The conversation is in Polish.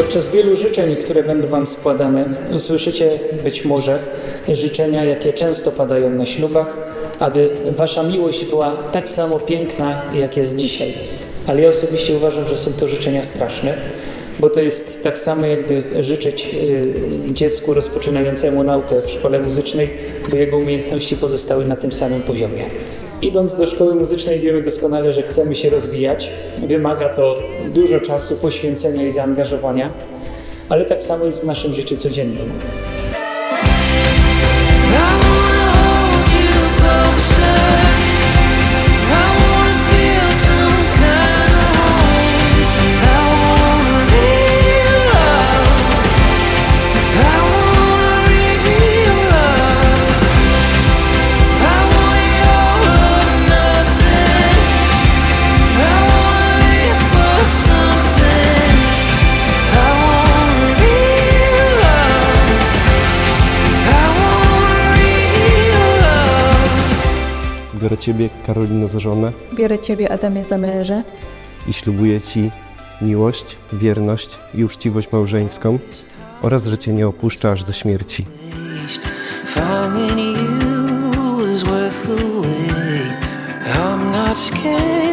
Podczas wielu życzeń, które będą Wam składane, usłyszycie być może życzenia, jakie często padają na ślubach, aby Wasza miłość była tak samo piękna, jak jest dzisiaj. Ale ja osobiście uważam, że są to życzenia straszne, bo to jest tak samo, jakby życzyć y, dziecku rozpoczynającemu naukę w szkole muzycznej, by jego umiejętności pozostały na tym samym poziomie. Idąc do szkoły muzycznej wiemy doskonale, że chcemy się rozwijać. Wymaga to dużo czasu, poświęcenia i zaangażowania, ale tak samo jest w naszym życiu codziennym. Biorę Ciebie, Karolino, za żonę Biorę Ciebie, Adamie, za męża i ślubuję Ci miłość, wierność i uczciwość małżeńską oraz, że Cię nie opuszczę aż do śmierci. Finding you is worth the wait. I'm not scared